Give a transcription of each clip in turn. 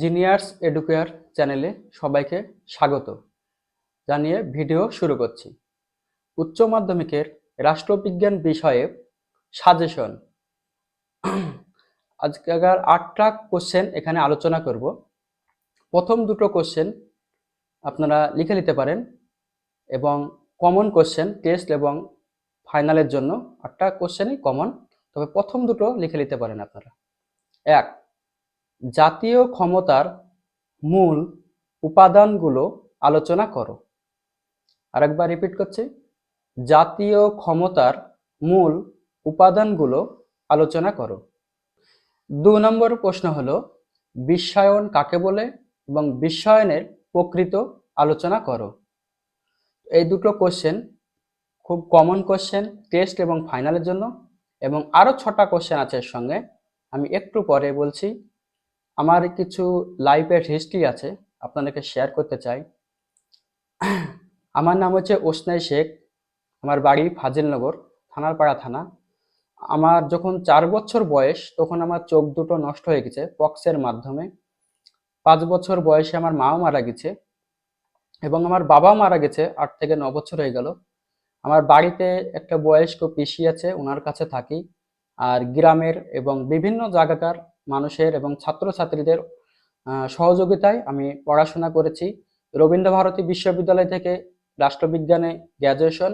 জিনিয়ার্স educare চ্যানেলে সবাইকে স্বাগত। জানিয়ে ভিডিও শুরু করছি। উচ্চ মাধ্যমিকের রাষ্ট্রবিজ্ঞান বিষয়ে সাজেশন আজকের আটটা কোশ্চেন এখানে আলোচনা করব। প্রথম দুটো কোশ্চেন আপনারা লিখে নিতে পারেন এবং কমন কোশ্চেন টেস্ট এবং ফাইনালের জন্য আটটা কোশ্চেনই কমন তবে প্রথম দুটো লিখে নিতে পারেন আপনারা। এক জাতীয় ক্ষমতার মূল উপাদানগুলো আলোচনা করো। আরেকবার রিপিট করছি। জাতীয় ক্ষমতার মূল উপাদানগুলো আলোচনা করো। দু নম্বর প্রশ্ন হলো, বিশ্বায়ন কাকে বলে এবং বিশ্বায়নের প্রকৃত আলোচনা করো। এই দুটো কোশ্চেন খুব কমন কোশ্চেন টেস্ট এবং ফাইনালের জন্য এবং আরও ছটা কোশ্চেন আছে এর সঙ্গে। আমি একটু পরে বলছি আমার কিছু লাইফের হিস্ট্রি আছে, আপনাদেরকে শেয়ার করতে চাই। আমার নাম হচ্ছে ওসনাই শেখ, আমার বাড়ি ফাজিলনগর, থানারপাড়া থানা। আমার যখন চার বছর বয়স, তখন আমার চোখ দুটো নষ্ট হয়ে গেছে পক্সের মাধ্যমে। পাঁচ বছর বয়সে আমার মাও মারা গেছে এবং আমার বাবাও মারা গেছে, আট থেকে ন বছর হয়ে গেল। আমার বাড়িতে একটা বয়স্ক পিসি আছে ওনার কাছে থাকি। আর গ্রামের এবং বিভিন্ন জায়গাকার মানুষের এবং ছাত্রছাত্রীদের সহযোগিতায় আমি পড়াশোনা করেছি। রবীন্দ্রভারতী বিশ্ববিদ্যালয় থেকে রাষ্ট্রবিজ্ঞানে গ্র্যাজুয়েশন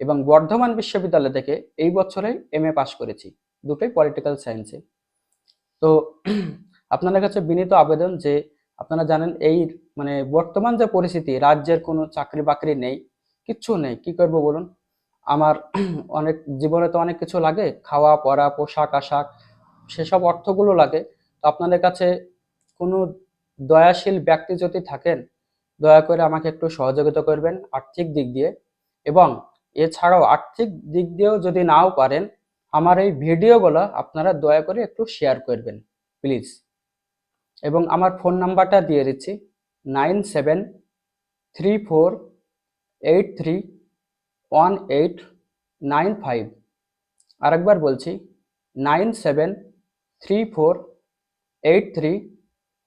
এবং বর্ধমান বিশ্ববিদ্যালয় থেকে এই বছরে এম এ পাশ করেছি, দুটোই পলিটিক্যাল সায়েন্সে। তো আপনাদের কাছে বিনীত আবেদন যে আপনারা জানেন এই মানে বর্তমান যে পরিস্থিতি, রাজ্যের কোনো চাকরি বাকরি নেই, কিচ্ছু নেই, কি করব বলুন? আমার অনেক জীবনে তো অনেক কিছু লাগে, খাওয়া পরা পোশাক আশাক সেসব অর্থগুলো লাগে। তো আপনাদের কাছে কোনো দয়াশীল ব্যক্তি যদি থাকেন, দয়া করে আমাকে একটু সহযোগিতা করবেন আর্থিক দিক দিয়ে। এবং এছাড়াও আর্থিক দিক দিয়েও যদি নাও পারেন, আমার এই ভিডিওগুলো আপনারা দয়া করে একটু শেয়ার করবেন প্লিজ এবং আমার ফোন নাম্বারটা দিয়ে দিচ্ছি nine seven three four eight three one eight nine five আরেকবার বলছি nine seven three four eight three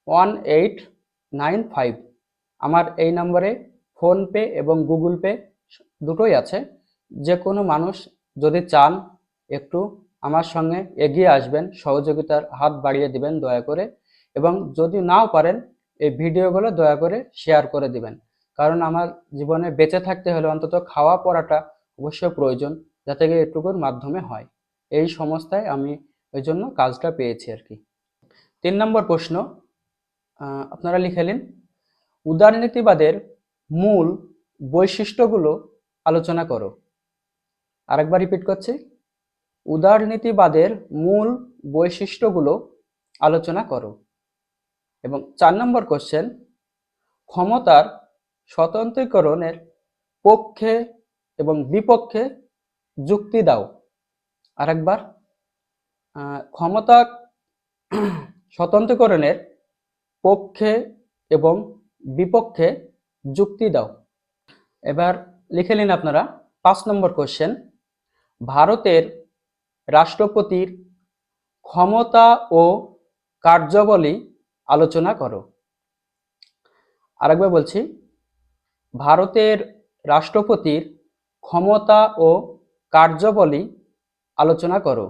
one eight nine five আমার এই নম্বরে ফোনপে এবং গুগল পে দুটোই আছে। যে কোনো মানুষ যদি চান একটু আমার সঙ্গে এগিয়ে আসবেন, সহযোগিতার হাত বাড়িয়ে দিবেন দয়া করে, এবং যদি নাও পারেন এই ভিডিওগুলো দয়া করে শেয়ার করে দিবেন। কারণ আমার জীবনে বেঁচে থাকতে হলে অন্তত খাওয়া পড়াটা অবশ্যই প্রয়োজন, যাতে করে এটুকুর মাধ্যমে হয়। এই সংস্থায় আমি ওই জন্য কাজটা পেয়েছি আর কি। তিন নম্বর প্রশ্ন আপনারা লিখে নিন উদারনীতিবাদের মূল বৈশিষ্ট্যগুলো আলোচনা করো। আরেকবার রিপিট করছি উদারনীতিবাদের মূল বৈশিষ্ট্যগুলো আলোচনা করো। এবং চার নম্বর কোশ্চেন ক্ষমতার স্বতন্ত্রীকরণের পক্ষে এবং বিপক্ষে যুক্তি দাও। আরেকবার ক্ষমতা স্বতন্ত্রকরণের পক্ষে এবং বিপক্ষে যুক্তি দাও। এবার লিখে নিন আপনারা পাঁচ নম্বর কোশ্চেন ভারতের রাষ্ট্রপতির ক্ষমতা ও কার্যাবলী আলোচনা করো। আরেকবার বলছি, ভারতের রাষ্ট্রপতির ক্ষমতা ও কার্যাবলী আলোচনা করো।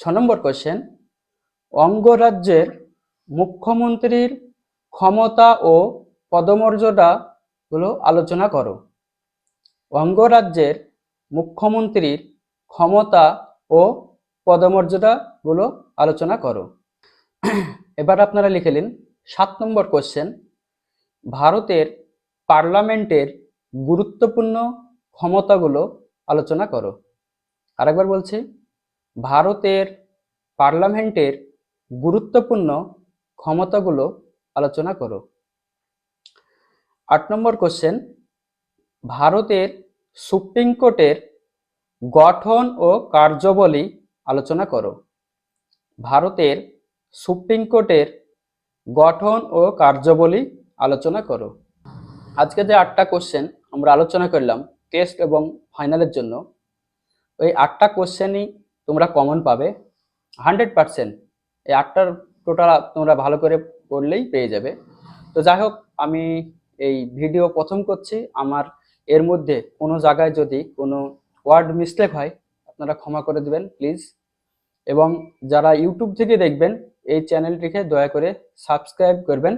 ছ নম্বর কোশ্চেন অঙ্গরাজ্যের মুখ্যমন্ত্রীর ক্ষমতা ও পদমর্যাদাগুলো আলোচনা করো। অঙ্গরাজ্যের মুখ্যমন্ত্রীর ক্ষমতা ও পদমর্যাদাগুলো আলোচনা করো। এবার আপনারা লিখে নিন, সাত নম্বর কোশ্চেন ভারতের পার্লামেন্টের গুরুত্বপূর্ণ ক্ষমতাগুলো আলোচনা করো। আরেকবার বলছি ভারতের পার্লামেন্টের গুরুত্বপূর্ণ ক্ষমতাগুলো আলোচনা করো। আট নম্বর কোশ্চেন ভারতের সুপ্রিম কোর্টের গঠন ও কার্যবলী আলোচনা করো। ভারতের সুপ্রিম কোর্টের গঠন ও কার্যবলী আলোচনা করো। আজকে যে আটটা কোশ্চেন আমরা আলোচনা করলাম টেস্ট এবং ফাইনালের জন্য, ওই আটটা কোশ্চেনই তোমরা কমন পাবে। হান্ড্রেড পার্সেন্ট এই আটটার টোটাল তোমরা ভালো করে পড়লেই পেয়ে যাবে। তো যাই হোক, আমি এই ভিডিও প্রথম করছি। আমার এর মধ্যে কোনো জায়গায় যদি কোনো ওয়ার্ড মিস্টেক হয়, আপনারা ক্ষমা করে দেবেন প্লিজ এবং যারা ইউটিউব থেকে দেখবেন, এই চ্যানেলটিকে দয়া করে সাবস্ক্রাইব করবেন।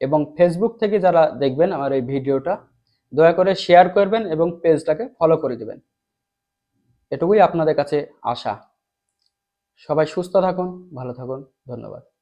এবং ফেসবুক থেকে যারা দেখবেন আমার এই ভিডিওটা দয়া করে শেয়ার করবেন এবং পেজটাকে ফলো করে দিবেন। এটুকুই আপনাদের কাছে আশা। সবাই সুস্থ থাকুন ভালো থাকুন ধন্যবাদ।